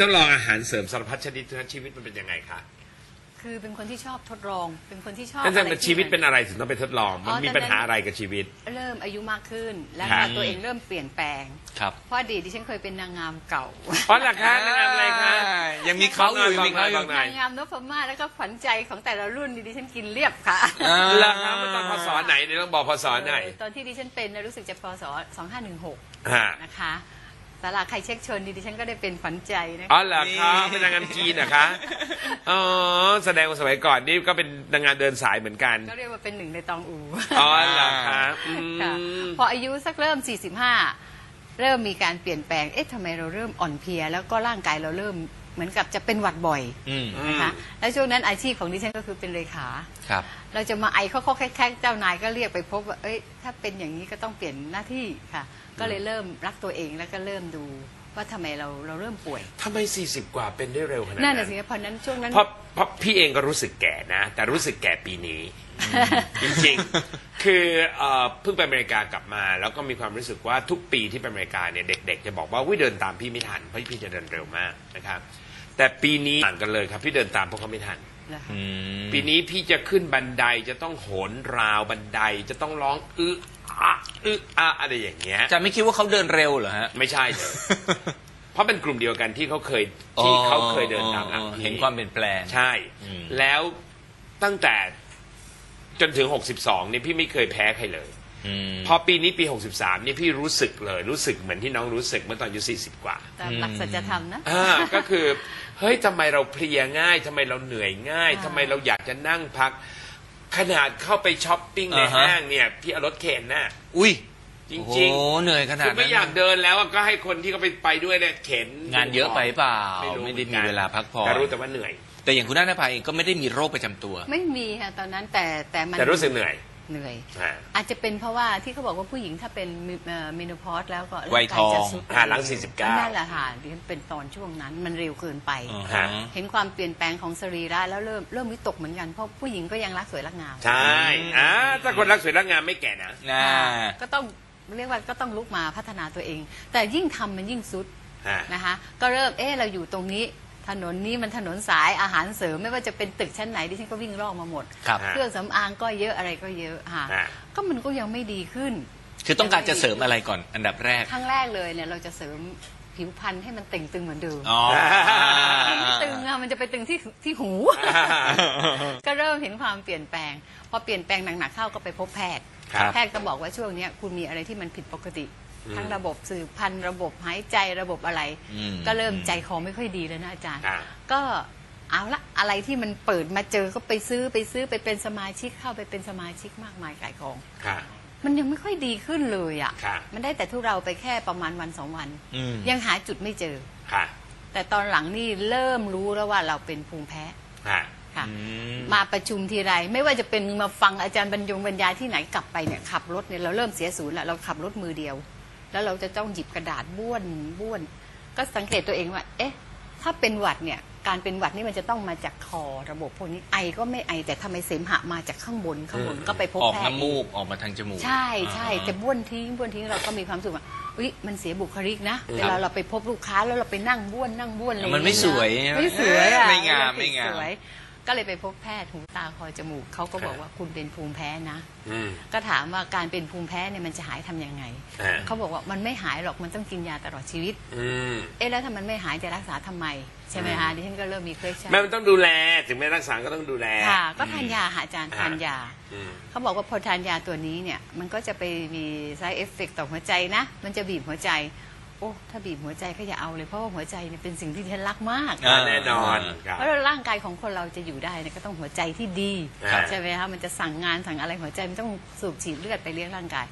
ต้องลองอาหารเสริมสารพัดชนิดนะชีวิตมันเป็นยังไงคะคือเป็นคนที่ชอบทดลอง เป็นคนที่ชอบนั่นจะอะไรชีวิตเป็นอะไรถึงต้องไปทดลอง มันอ๋อมีตอนนั้น ปัญหาอะไรกับชีวิต เริ่มอายุมากขึ้น และครับ ตัวเองเริ่มเปลี่ยนแปลง ครับ เพราะอดีตดิฉันเคยเป็นนางงามเก่า อ๋อเหรอคะนางงามอะไรคะ ยังมีเขาอยู่ยังมีเขาอยู่บงหน่นางงามนพมาศแล้วก็ขวัญใจของแต่ละรุ่นดิฉันกินเรียบค่ะอ่า เหรอคะมันตอนพศไหนเนี่ยต้องบอกพศไหนเออตอนที่ดิฉันเป็นนะรู้สึกจะพศ2516 ฮะ นะคะ สาราใครเช็คเชนดิฉันก็ได้เป็นขวัญใจนะอ๋คะอเหรอคะนี่เป็นนางงามจีนนะคะอ๋อแสดงว่าสมัยก่อนนี่ก็เป็นนางงามเดินสายเหมือนกันก็เรียกว่าเป็นหนึ่งในตองอูอ๋อเหรอคะอืค่ะมพออายุสักเริ่ม 45 เริ่มมีการเปลี่ยนแปลงเอ๊ะทำไมเราเริ่มอ่อนเพลีย แล้วก็ร่างกายเราเริ่ม เหมือนกับจะเป็นหวัดบ่อยอืมนะคะแล้วช่วงนั้นอาชีพของดิฉันก็คือเป็นเลขา ครับ เราจะมาไอเขาเขาแค่เจ้านายก็เรียกไปพบว่าเอ้ยถ้าเป็นอย่างนี้ก็ต้องเปลี่ยนหน้าที่ค่ะ ก็เลยเริ่มรักตัวเองแล้วก็เริ่มดูว่าทำไมเราเราเริ่มป่วย ทำไม 40 กว่าเป็นได้เร็วขนาดนั่นั้นนน่ะสิเพราะนั้นช่วงนั้น เพราะเพราะพี่เองก็รู้สึกแก่นะ แต่รู้สึกแก่ปีนี้ จริงๆ คือเอ่อเพิ่งไปอเมริกากลับมา แล้วก็มีความรู้สึกว่าทุกปีที่ไปอเมริกาเนี่ยเด็ก ๆ จะบอกว่าวิเดินตามพี่ไม่ทันเพราะพี่จะเดินเร็วมากนะครับ แต่ปีนี้ต่างกันเลยครับ พี่เดินตามพวกเขาไม่ทันนะคะอืม ปีนี้พี่จะขึ้นบันไดจะต้องโหนราวบันไดจะต้องร้องอึอะอึอะอะไรอย่างเงี้ย จะไม่คิดว่าเขาเดินเร็วเหรอฮะ ไม่ใช่เลย เพราะเป็นกลุ่มเดียวกันที่เขาเคยที่เขาเคยเดินตามอ๋อะอเห็นความเปลี่ยนแปลง ใช่ อืม แล้วตั้งแต่ จนถึง 62เนี่ยพี่ไม่เคยแพ้ใครเลยอืมพอปีนี้ปี 63เนี่ยพี่รู้สึกเลย รู้สึกเหมือนที่น้องรู้สึกเมื่อตอนอายุ40 กว่าตามหลักสัจธรรมนะอ่าก็คือเฮ้ยทำไมเราเพลียง่ายทำไมเราเหนื่อยง่ายอ่าทำไมเราอยากจะนั่งพัก ขนาดเข้าไปช้อปปิ้งในอ่าฮะ ห้างเนี่ย พี่เอารถเข็นน่ะ อุ้ยจโอ้โหริงเหนื่อยขๆนาดคือนั้ไม่นอยากเดินแล้วอะก็ให้คนที่เขาไปไปด้วยเนี่ยเข็นงานเยอะไปเปล่ารู้ไม่ได้มีเวลาพักผ่อน แต่รู้แต่ว่าเหนื่อย แต่อย่างคุณนัทภาเองก็ไม่ได้มีโรคประจำตัว ไม่มีค่ะตอนนั้นแต่แต่มันแต่รู้สึกเหนื่อยเหนื่อย อ่า อาจจะเป็นเพราะว่าที่เขาบอกว่าผู้หญิงถ้าเป็นเมโนพอสแล้วก็วัยทองร่ากาจะสุดอ่าหลัง49 นั่นแหละค่ะดิฉันเป็นตอนช่วงนั้นมันเร็วเกินไป อ๋อฮะ เห็นความเปลี่ยนแปลงของสรีระแล้วเริ่มเริ่มวิตกเหมือนกันเพราะผู้หญิงก็ยังรักสวยรักงามใช่อ่าถ้าคนรักสวยรักงามไม่แก่นะน่าก็ต้องเรียกว่าก็ต้องลุกมาพัฒนาตัวเอง แต่ยิ่งทำมันยิ่งสุดอ่านะคะก็เริ่มเออเราอยู่ตรงนี้ ถนนนี้มันถนนสายอาหารเสริมไม่ว่าจะเป็นตึกชั้นไหนดิฉันก็วิ่งรอบมาหมด ครับฮะเครื่องสำอางก็เยอะอะไรก็เยอะค่ะฮะก็มันก็ยังไม่ดีขึ้น คือต้องการจะเสริมอะไรก่อนอันดับแรกครั้งแรกเลยเนี่ยเราจะเสริมผิวพรรณให้มันเต่งตึงเหมือนเดิมอ๋อ มันไม่ตึงอะมันจะไปตึงที่ที่หู ก็เริ่มเห็นความเปลี่ยนแปลง พอเปลี่ยนแปลงหนักๆเข้าก็ไปพบแพทย์ ครับ แพทย์ก็บอกว่าช่วงเนี้ยคุณมีอะไรที่มันผิดปกติอืม ทั้งระบบสืบพันธุ์ระบบหายใจระบบอะไร อืมก็เริ่มใจคอไม่ค่อยดีแล้วนะอาจารย์ อ่า ก็เอาละอะไรที่มันเปิดมาเจอก็ไปซื้อไปซื้อไปเป็นสมาชิกเข้าไปเป็นสมาชิกมากมายกายกอง ค่ะ มันยังไม่ค่อยดีขึ้นเลยอะค่ะ่ะ มันได้แต่ทุเราไปแค่ประมาณวันสองวัน อืมยังหาจุดไม่เจอ ค่ะแต่ตอนหลังนี่เริ่มรู้แล้วว่าเราเป็นภูมิแพ้ ค่ะค่ะ อืมมาประชุมทีไรไม่ว่าจะเป็นมาฟังอาจารย์บรรยงบรรยายที่ไหนกลับไปเนี่ยขับรถเนี่ยเราเริ่มเสียศูนย์แล้วเราขับรถมือเดียว แล้วเราจะต้องหยิบกระดาษบ้วนบ้วน ก็สังเกตตัวเองว่า เอ๊ะ ถ้าเป็นหวัดเนี่ย การเป็นหวัดนี่มันจะต้องมาจากคอระบบพวกนี้ไอก็ไม่ไอแต่ทำไมเสมหะมาจากข้างบนข้างบนอืมก็ไปพบออกแพทย์น้ำมูกออกมาทางจมูก ใช่ใช่อ่าจะบ้วนทิ้งบ้วนทิ้งเราก็มีความรู้สึกว่าอุ้ยมันเสียบุคลิกนะอืมเวลาเราไปพบลูกค้าแล้วเราไปนั่งบ้วนนั่งบ้วนอะไรอย่างมันเงี้ยไม่สวยใช่ไหมไม่สวยอะไม่งามเวลไม่งามสวย ก็เลยไปพบแพทย์หูตาคอจมูกเขาก็บอกว่าคุณเป็นภูมิแพ้นะ อืม ก็ถามว่าการเป็นภูมิแพ้เนี่ยมันจะหายทำยังไง อ่า เขาบอกว่ามันไม่หายหรอกมันต้องกินยาตลอดชีวิต อืม เอ๊ะแล้วถ้ามันไม่หายจะรักษาทำไม ใช่ไหมคะดิฉันก็เริ่มมีเคยใช้แม่มันต้องดูแล ถึงแม้รักษาก็ต้องดูแล ค่ะ ก็ทานยาค่ะอาจารย์อ่า ทานยา อืม เขาบอกว่าพอทานยาตัวนี้เนี่ย มันก็จะไปมี side effect ต่อหัวใจนะ มันจะบีบหัวใจโอ้ถ้าบีบหัวใจก็อย่าเอาเลยเพราะว่าหัวใจเนี่ยเป็นสิ่งที่ฉันรักมาก อ่าแน่นอนครับ เพราะร่างกายของคนเราจะอยู่ได้เนี่ยก็ต้องหัวใจที่ดีครับ ใช่ไหมคะมันจะสั่งงานสั่งอะไรหัวใจมันต้องสูบฉีดเลือดไปเลี้ยงร่างกาย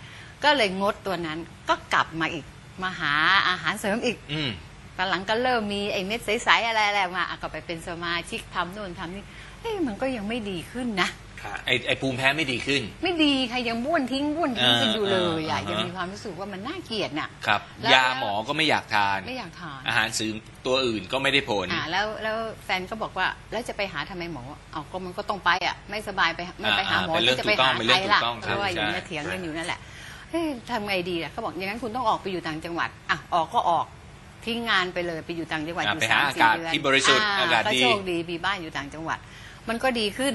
ก็เลยงดตัวนั้นก็กลับมาอีกมาหาอาหารเสริมอีก อืม ตอนหลังก็เริ่มมีไอ้เม็ดใสๆอะไรๆมาอะก็ไปเป็นสมาชิกทำโน่นทำนี่เอ้ยมันก็ยังไม่ดีขึ้นนะ ค่ะไอไอภูมิแพ้ไม่ดีขึ้น ไม่ดีค่ะยังบ้วนทิ้งบ้วนทิ้งกันอยู่เลยอะอ่าอ่ายังมีความรู้สึกว่ามันน่าเกลียดน่ะครับแล้วยาหมอก็ไม่อยากทาน ไม่อยากทาน อาหารเสริมตัวอื่นก็ไม่ได้ผลอ่าแล้วแล้วแฟนก็บอกว่าแล้วจะไปหาทำไมหมอเอาก็มันก็ต้องไปอะไม่สบายไปไม่ไปหาหมออ่าเป็นเรื่องจะไปหาถูกต้องเป็นเรื่ใครองล่ะถูกต้องเพราะว่าใช่อยู่ใช่เนี่ยเถียงกันอยู่นั่นแหละเฮ้ยทำไงดีอะเขาบอกอย่างนั้นคุณต้องออกไปอยู่ต่างจังหวัดอะออกก็ออกทิ้งงานไปเลยไปอยู่ต่างจังหวัดออ่ายู่ไปสาหามอาสี่กาศเดือนที่บริสุทธิ์อากาศก็ดีโชคดีมีบ้านอยู่ต่างจังหวัด มันก็ดีขึ้น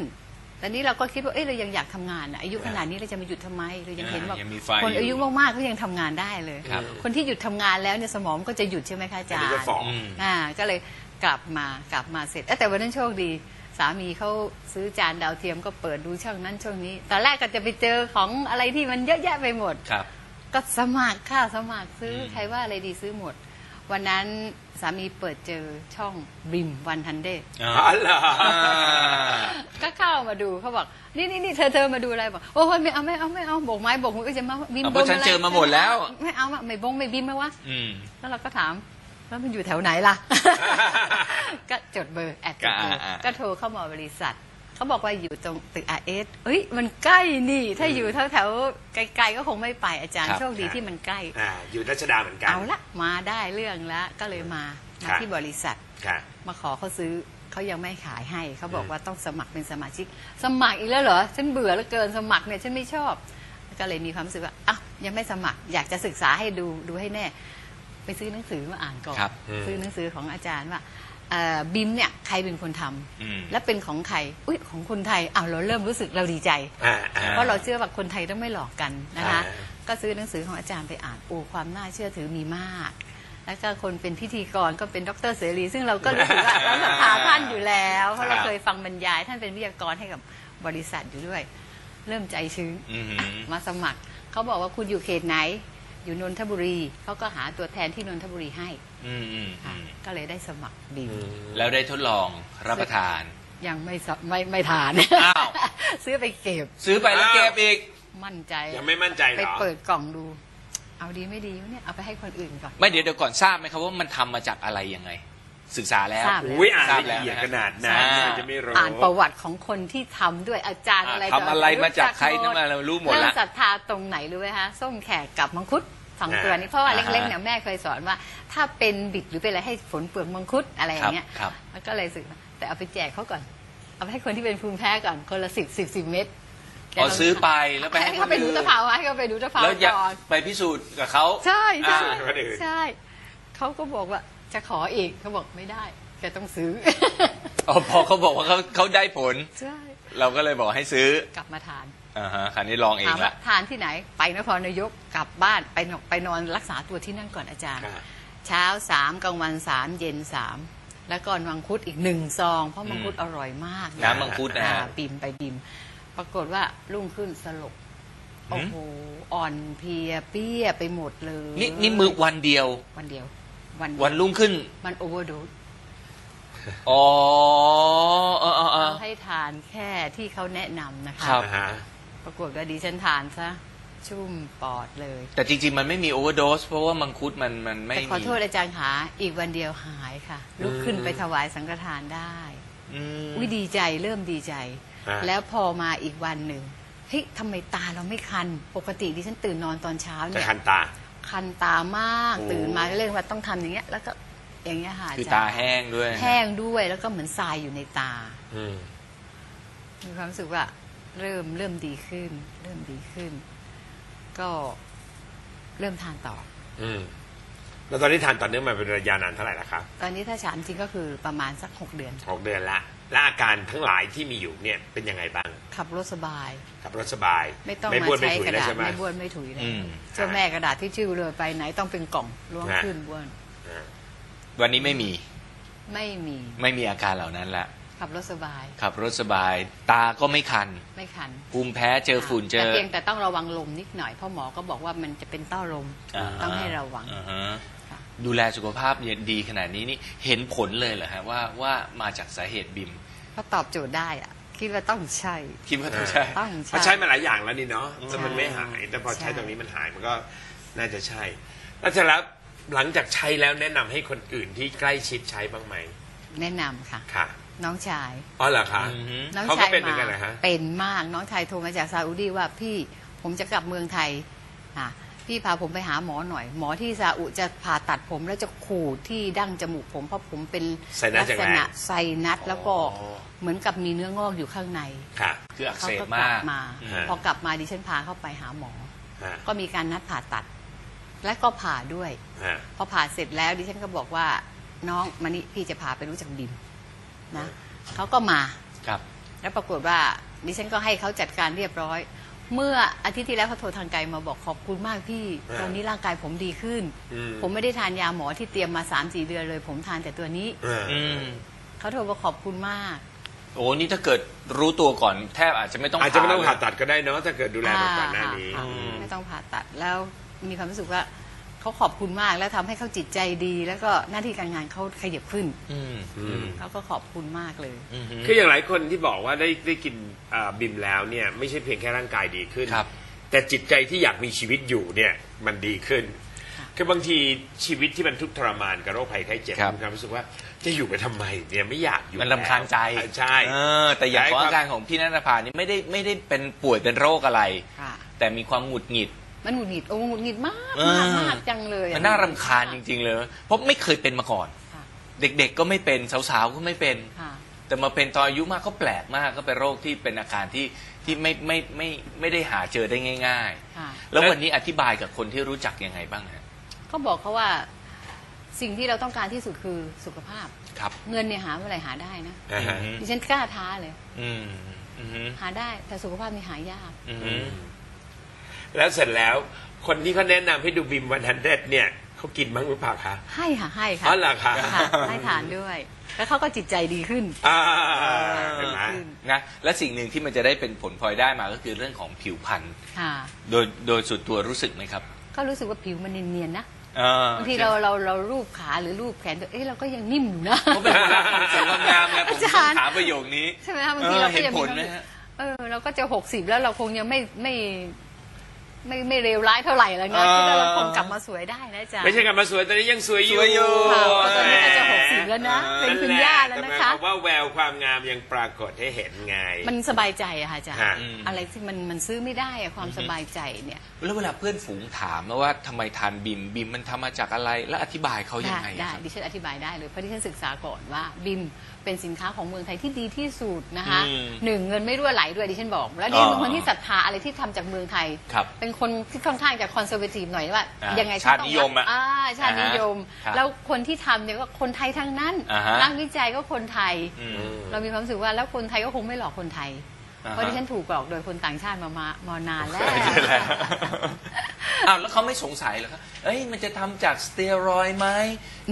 แต่นี้เราก็คิดว่าเอ้ยเรายังอยากทำงานอะอายุขนาดนี้เราจะมาหยุดทำไมเรายังเห็นว่ายังมีไฟคนอยู่อายุมากๆก็ยังทำงานได้เลยครับคนที่หยุดทำงานแล้วเนี่ยสมองก็จะหยุดใช่ไหมคะอาอันจารนี้ย์ก็ฝ่อออืมอ่าก็เลยกลับมากลับมาเสร็จเอ้ยแต่วันนั้นโชคดีสามีเขาซื้อจานดาวเทียมก็เปิดดูช่องนั้นช่องนี้ ตอนแรกก็จะไปเจอของอะไรที่มันเยอะแยะไปหมดครับ ก็สมัครค่ะสมัครซื้ออมใครว่าอะไรดีซื้อหมด วันนั้นสามีเปิดเจอช่องบิมวันทันเดอ๋ออ๋อเหรออ่าก็เข้ามาดูเขาบอกนี่นี่นี่เธอเธอมาดูอะไรบอกโอ้ยไม่เอาไม่เอาไม่เอาโบกไม้โบกมือก็จะมาบิมเอาบเพราะงฉันอะไรเจอมาหมดแล้ว ไม่เอาอะไม่บงไม่บิมไหมวะอืมแล้วเราก็ถามแล้วมันอยู่แถวไหนล่ะ ก็จดเบอร์แอดจดเบอร์ก็อ่าอ่าก็โทรเข้ามาบริษัท เขาบอกว่าอยู่ตรงตึกอาเอสเอ้ยมันใกล้นี่ ถ้าอยู่แถวแถวๆไกลๆก็คงไม่ไปอาจารย์ครับโชคดีที่มันใกล้ อ่าอยู่รัชดาเหมือนกัน เอาละมาได้เรื่องแล้วก็เลยมาครัมาบที่บริษัท ค่ะ มาขอเขาซื้อเขายังไม่ขายให้เขาบอกว่าต้องสมัครเป็นสมาชิก สมัครอีกแล้วเหรอฉันเบื่อแล้วเกินสมัครเนี่ยฉันไม่ชอบ ก็เลยมีความรู้สึกว่าอะยังไม่สมัคร อยากจะศึกษาให้ดูดูให้แน่ ไปซื้อหนังสือมาอ่านก่อนครับอืมซื้อหนังสือของอาจารย์ว่า เอ่อบิมเนี่ยใครเป็นคนทำอืม และเป็นของใครอุ้ยของคนไทยอ้าวเราเริ่มรู้สึกเราดีใจ อ่าอ่าเพราะเราเชื่อว่าคนไทยต้องไม่หลอกกันนะคะ อ่าก็ซื้อหนังสือของอาจารย์ไปอ่านโอ้ความน่าเชื่อถือมีมาก แล้วก็คนเป็นพิธีกรก็เป็นดรเสรี ซึ่งเราก็รู้สึกว่า เราศรัทธาท่านอยู่แล้ว เพราะเราครับเคยฟังบรรยายท่านเป็นวิทยากรให้กับบริษัทอยู่ด้วย เริ่มใจชื้น อืม มาสมัครเขาบอกว่าคุณอยู่เขตไหน อยู่นนทบุรีเขาก็หาตัวแทนที่นนทบุรีให้อืมอืมค่ะอืมก็เลยได้สมัครบิมอืมแล้วได้ทดลองรับประทาน ยังไม่สไม่ไม่ทานอ้าว ซื้อไปเก็บซื้อไปแล้วเก็บอีก มั่นใจยังไม่มั่นใจเหไปรอเปิดกล่องดู เอาดีไม่ดีวะเนี่ยเอาไปให้คนอื่นก่อน ไม่เดี๋ยวเดี๋ยวก่อนทราบไหมครับว่ามันทำมาจากอะไรยังไง ศึกษาแล้วทราบ อุ้ยอ่านทราบละแล้วเอียดนะฮะขนาดนั้นอ่ามันจะไม่รู้ อ่านประวัติของคนที่ทำด้วยอาจารย์อะไรทำอะไรมาจากใครหนั่นมาเรารู้หมดเริ่ละศรัทธาตรงไหนรู้ไหมคะส้มแขกกับมังคุด สองตัวนี้เพราะว่าอ่าฮะเล็กๆเนี่ยแม่เคยสอนว่า ถ้าเป็นบิดหรือเป็นอะไรให้ฝนเปลือกมังคุดอะไรอย่างเงี้ยครับมันก็เลยสึกแต่เอาไปแจกเขาก่อน เอาไปให้คนที่เป็นภูมิแพ้ก่อนคนละสิบสิบสิบเม็ดเอาซื้อไปแล้วไปให้ให้เขาไปคนอื่ดูนตะเภาให้เขาไปดูตะเภาแล้วอยากก่อนไปพิสูจน์กับเขาใช่ใช่อ่าคนอื่นใช่เขาก็บอกว่าจะขออีกเขาบอกไม่ได้แกต้องซื้ออ๋อพอเขาบอกว่าเขาเขาได้ผลใช่เราก็เลยบอกให้ซื้อกลับมาทาน อ่าฮะคราวนี้ลองเองถามว่าละทานที่ไหนไปนครนายกกลับบ้านไปนไปนอนรักษาตัวที่นั่นก่อนอาจารย์ค่ะเช้าสามกลางวันสามเย็นสามแล้วก็มังคุดอีกหนึ่งซอง เพราะมังคุดอร่อยมากน้ำมังคุดนะอ่าฮะบิมไปบิม ปรากฏว่ารุ่งขึ้นสลบหืม โอ้โหอ่อนเพลียเปี้ยไปหมดเลยนี่นี่มือวันเดียว วันเดียว วันเดียววันรุ่งขึ้น มันโอเวอร์โดสอ๋อเออเออเออเขาให้ทานแค่ที่เขาแนะนำนะคะ ครับอ่าฮะ ปรากฏว่าดิฉันทานซะชุ่มปอดเลย แต่จริง ๆ มันไม่มีโอเวอร์โดสเพราะว่ามังคุดมันมันไม่แต่ขอมีโทษอาจารย์ขาอีกวันเดียวหายค่ะ ลุกขึ้นไปถวายสังฆทานได้อืม วิดีใจเริ่มดีใจ อ่า แล้วพอมาอีกวันหนึ่งเฮ้ยทำไมตาเราไม่คัน ปกติดิฉันตื่นนอนตอนเช้าจะเนี่ยคันตา คันตามากโอ้ ตื่นมาเรื่องว่าต้องทำอย่างเงี้ย แล้วก็อย่างเงี้ยค่ะคือจรย์ตาแห้งด้วย แห้งด้วยแล้วก็เหมือนทรายอยู่ในตา อืม มีความรู้สึกว่า เริ่มเริ่มดีขึ้น เริ่มดีขึ้น ก็เริ่มทานต่อ อืมแล้วตอนนี้ทานต่อเนื่องมาเป็นระยะนานเท่าไหร่แล้วครับตอนนี้ถ้าฉานจริงก็คือประมาณสักหกเดือน หกเดือนละ และอาการทั้งหลายที่มีอยู่เนี่ยเป็นยังไงบ้างขับรถสบาย ขับรถสบายไม่ต้องไม่มาบ้วนไม่ใช้ถุยกระแล้วดาษใช่ไหม ไม่บ้วนไม่ถุยเลยอืมเจ้าแม่กระดาษที่ชื่อเลยไปไหนต้องเป็นกล่องล้วงฮะ ขึ้นบ้วน อ่าวันนี้ไม่มีไม่มีไม่มีอาการเหล่านั้นละ ขับรถสบาย ขับรถสบาย ตาก็ไม่คัน ไม่คันภูมิแพ้เจอฝุ่นเจแต่อเพียงแต่ต้องระวังลมนิดหน่อยเพราะหมอก็บอกว่ามันจะเป็นต้อลมาต้องให้ระวังอ่าฮะค่ะดูแลสุขภาพเนี่ยดีขนาดนี้นี่เห็นผลเลยเหรอฮะว่าว่ามาจากสาเหตุบิมก็ตอบโจทย์ได้อะคิดว่าต้องใช่คิดว่าต้องใช่ต้องเพราะใช่ใช้มาหลายอย่างแล้วนี่เนาะใช่แล้วมันไม่หาย แต่พอใช้ใช่ตรงนี้มันหายมันก็น่าจะใช่ แล้วเสร็จแล้วหลังจากใช้แล้วแนะนำให้คนอื่นที่ใกล้ชิดใช้บ้างไหมแนะนำค่ะค่ะ น้องชาย อ๋อเหรอคะอือฮึน้องเขาก็ชายเป็นเหมือนมากันเหรอฮะ เป็นมากน้องชายโทรมาจากซาอุดีว่าพี่ผมจะกลับเมืองไทยอะพี่พาผมไปหาหมอหน่อย หมอที่ซาอุจะผ่าตัดผมแล้วจะขูดที่ดั้งจมูกผมเพราะผมเป็นไซนัสลัอย่างษแรงณะไซนัสแล้วก็อ๋อ เหมือนกับมีเนื้องอกอยู่ข้างในค่ะ คืออักเขาเสบก็กมาลักบมา อืมฮะพอกลับมาดิฉันพาเขาไปหาหมอ ฮะก็มีการนัดผ่าตัด และก็ผ่าด้วย ฮะ พอผ่าเสร็จแล้วดิฉันก็บอกว่าน้องมานี่พี่จะพาไปรู้จักบิม นะเขาก็มาครับ แล้วปรากฏว่าดิฉันก็ให้เขาจัดการเรียบร้อย เมื่ออาทิตย์ที่แล้วเขาโทรทางไกลมาบอกขอบคุณมากพี่อ่าตอนนี้ร่างกายผมดีขึ้น อืม ผมไม่ได้ทานยาหมอที่เตรียมมา3าสี่เดือนเลย ผมทานแต่ตัวนี้เอออืมเขาโทรมาขอบคุณมาก โอ้นี่ถ้าเกิดรู้ตัวก่อนแทบอาจจะไม่ต้องอาจจะไม่ต้องเลยผ่าตัดก็ได้เนาะถ้าเกิดดูแลมาก่อนหน้านี้ค่ะอืม ไม่ต้องผ่าตัดแล้วมีความรู้สึกว่า เขาขอบคุณมากแล้วทำให้เขาจิตใจดี แล้วก็หน้าที่การงานเขาขยับขึ้นอืมอืมเขาก็ขอบคุณมากเลย อืม คืออย่างหลายคนที่บอกว่าได้ได้กินอ่าบิมแล้วเนี่ยไม่ใช่เพียงแค่ร่างกายดีขึ้น ครับ แต่จิตใจที่อยากมีชีวิตอยู่เนี่ยมันดีขึ้นค่ะคือบางทีชีวิตที่มันทุกข์ทรมานกับโรคภัยไข้เจ็บครับ มีความรู้สึกว่าจะอยู่ไปทำไมเนี่ยไม่อยากอยู่มันลำคาญใจแล้วใช่ เออ แต่อย่างแต่ของไอ้ความอาการของพี่นันทภานี่ไม่ได้ไม่ได้เป็นป่วยเป็นโรคอะไร ค่ะ แต่มีความหงุดหงิด มันหงุดหงิดโอ้หงุดหงิดมากเออมากมากจังเลยอะมันน่ารำคาญจริง ๆ เลย เพราะไม่เคยเป็นมาก่อน ค่ะเด็กๆก็ไม่เป็นสาวๆก็ไม่เป็น ค่ะ แต่มาเป็นตอนอายุมากก็แปลกมากก็เป็นโรคที่เป็นอาการที่ที่ไม่ไม่ไม่ไม่ได้หาเจอได้ง่าย ค่ะ ๆ แล้ววันนี้อธิบายกับคนที่รู้จักยังไงบ้างฮะก็บอกเขาว่าสิ่งที่เราต้องการที่สุดคือสุขภาพ ครับเงินเนี่ยหาเมื่อไหร่หาได้นะอ่าฮะอืมดิฉันกล้าท้าเลย อืมอืมหาได้แต่สุขภาพนี่หายาก อือืมม แล้วเสร็จแล้วคนที่เขาแนะนำให้ดูบิมวันฮันเดเนี่ยเขากินบ้างหรือเปล่าคะ ให้ค่ะให้ค่ะอ๋อเหรอคะ ค่ะให้ทานด้วย แล้วเขาก็จิตใจดีขึ้น อ่าเห็นไหมขึ้นนะและสิ่งหนึ่งที่มันจะได้เป็นผลพลอยได้มาก็คือเรื่องของผิวพรรณค่ะ โดยโดยสุดตัวรู้สึกไหมครับก็รู้สึกว่าผิวมันเนียนๆนะเออบางทีเราเราเรารูปขาหรือรูปแขนตัวเอ๊ะเราก็ยังนิ่มอยู่นะเขาเป็นคนรักความสวยความงามไงผมอาจารย์ถามประโยคนี้ ใช่ไหมคะบางทีเราก็ยังมีเออเห็นผลไหมฮะ เออเราก็จะหกสิบแล้วเราคงยังไม่ไม่ ไม่ไม่เลวร้ายเท่าไหร่แล้วนะเออคิดว่าเราคงกลับมาสวยได้นะอาจ๊ะไม่ใช่กลับมาสวยตอนนี้ยังสวยอยู่สวยอยู่ค่ะเพราะตอนนี้ก็จะหกสิบแล้วนะเออเป็นคุณย่าแล้วนะคะแต่หมายความว่าแววความงามยังปรากฏให้เห็นไง มันสบายใจอะค่ะอาจารย์ฮะอะไรที่มันมันซื้อไม่ได้อะความสบายใจเนี่ย แล้วเวลาเพื่อนฝูงถามแล้วว่าทำไมทานบิมบิมมันทำมาจากอะไร แล้วอธิบายเขายังได้ไงได้ครับดิฉันอธิบายได้เลยเพราะดิฉันศึกษาก่อนว่าบิม เป็นสินค้าของเมืองไทยที่ดีที่สุดนะคะอืมหนึ่งเงินไม่รั่วไหลด้วยดิฉันบอก แล้วดิฉันเป็นอ๋อคนที่ศรัทธาอะไรที่ทำจากเมืองไทย ครับเป็นคนที่ค่อนข้างจะคอนเซอร์เวทีฟหน่อยว่า อ่ายังไงชาตินิยมอะอ่าชาตินิยม อ่าฮะแล้วคนที่ทำเนี่ยก็คนไทยทั้งนั้นอ่าฮะ นักวิจัยก็คนไทย อืม เรามีความรู้สึกว่าแล้วคนไทยก็คงไม่หลอกคนไทยอ่าฮะเพราะดิฉันถูกหลอกโดยคนต่างชาติมามา มานานแล้ว ใช่แล้ว อ้าวแล้วเขาไม่สงสัยเหรอครับเอ้ยมันจะทำจากสเตียรอยด์ไหม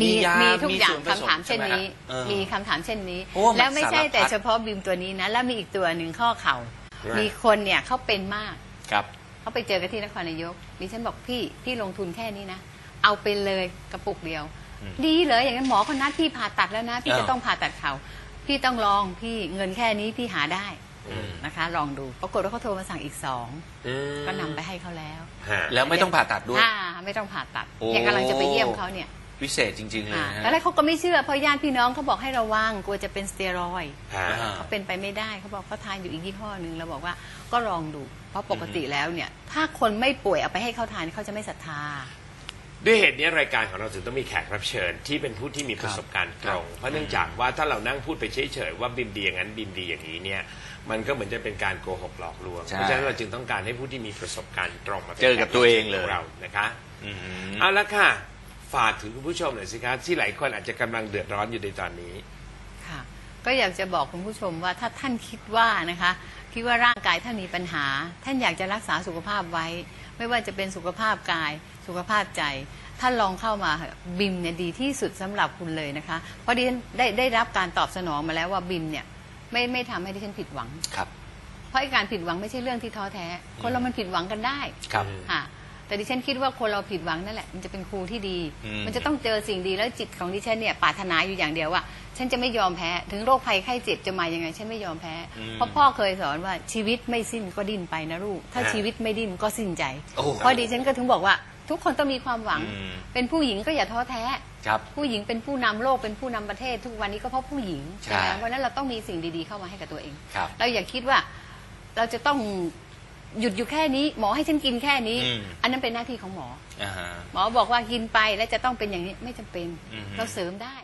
มียามีทุกอย่างส่วนผสคำถามเช่นนี้ใไหฮะเออ มีคำถามเช่นนี้เพราะว่ามันแล้วไม่ใช่สารพัดแต่เฉพาะบิมตัวนี้นะ แล้วมีอีกตัวหนึ่งข้อเข่าว่ามีมีคนเนี่ยเขาเป็นมาก ครับ เขาไปเจอกันที่นครนายกดิฉันบอกพี่พี่ลงทุนแค่นี้นะ เอาไปเลยกระปุกเดียว อืมดีเลยอย่างนั้นหมอคนนัดพี่ผ่าตัดแล้วนะ พี่อ้าวจะต้องผ่าตัดเข่าพี่ต้องลองพี่เงินแค่นี้พี่หาได้อืม นะคะ ลองดูปรากฏว่าเขาโทรมาสั่งอีกสองอืมก็นำไปให้เขาแล้วฮะแล้วไม่ต้องผ่าตัดด้วย อ่าไม่ต้องผ่าตัดโอ้ยังกำลังจะไปเยี่ยมเขาเนี่ยวิเศษจริง ๆ เลยอ่านะฮะแล้วแรกเขาก็ไม่เชื่อเพราะญาติพี่น้องเขาบอกให้ระวังกลัวจะเป็นสเตียรอยด์ฮะ อ่า เขาเป็นไปไม่ได้เขาบอกเขาทานอยู่อีกยี่ห้อหนึ่งเราบอกว่าก็ลองดู เพราะปกติแล้วเนี่ย ถ้าคนไม่ป่วยเอาไปให้เขาทานเขาจะไม่ศรัทธา ด้วยเหตุนี้รายการของเราถึงต้องมีแขกรับเชิญ ที่เป็นผู้ที่มีประสบการณ์ตรง เพราะเนื่องจากว่าถ้าเรานั่งพูดไปเฉยๆว่าบิมดีอย่างนั้นบิมดีอย่างนี้เนี่ยมันก็เหมือนจะเป็นการโกหกหลอกลวงใช่เพราะฉะนั้นเราจึงต้องการให้ผู้ที่มีประสบการณ์ตรงมาป็นเจอกับตัวเองเลยแขกรับชิญขเรานะคะอืมเอาละค่ะฝากถึงคุณผู้ชมหน่อยสิครับที่หลายคนอาจจะกำลังเดือดร้อนอยู่ในตอนนี้ค่ะ ก็อยากจะบอกคุณผู้ชมว่าถ้าท่านคิดว่านะคะคิดว่าร่างกายท่านมีปัญหา ท่านอยากจะรักษาสุขภาพไว้ ไม่ว่าจะเป็นสุขภาพกายสุขภาพใจ ท่านลองเข้ามาเถอะบิมเนี่ยดีที่สุดสำหรับคุณเลยนะคะเพราะดิฉันได้ได้รับการตอบสนองมาแล้วว่าบิมเนี่ยไม่ไม่ทำให้ดิฉันผิดหวังครับ เพราะไอ้การผิดหวังไม่ใช่เรื่องที่ท้อแท้ คนเรามันผิดหวังกันได้ครับค่ะแต่ดิฉันคิดว่าคนเราผิดหวังนั่นแหละมันจะเป็นครูที่ดีอืมมันจะต้องเจอสิ่งดีแล้วจิตของดิฉันเนี่ยปรารถนาอยู่อย่างเดียวว่า ฉันจะไม่ยอมแพ้ ถึงโรคภัยไข้เจ็บจะมายังไง ฉันไม่ยอมแพ้เพราะพ่อเคยสอนว่าชีวิตไม่สิ้นก็ดิ้นไปนะลูก ถ้าฮะชีวิตไม่ดิ้นก็สิ้นใจโอ้เพราะดิฉันก็ถึงบอกว่า ทุกคนต้องมีความหวัง อืม เป็นผู้หญิงก็อย่าท้อแท้ ครับ ผู้หญิงเป็นผู้นำโลกเป็นผู้นำประเทศ ทุกวันนี้ก็เพราะผู้หญิงใช่ ไหมเพราะฉะนั้นเราต้องมีสิ่งดีๆเข้ามาให้กับตัวเอง ครับ เราอย่าคิดว่าเราจะต้องหยุดอยู่แค่นี้ หมอให้ฉันกินแค่นี้ อืม อันนั้นเป็นหน้าที่ของหมอ อ่าฮะ หมอบอกว่ากินไปแล้วจะต้องเป็นอย่างนี้ไม่จำเป็น อืมเราเสริมได้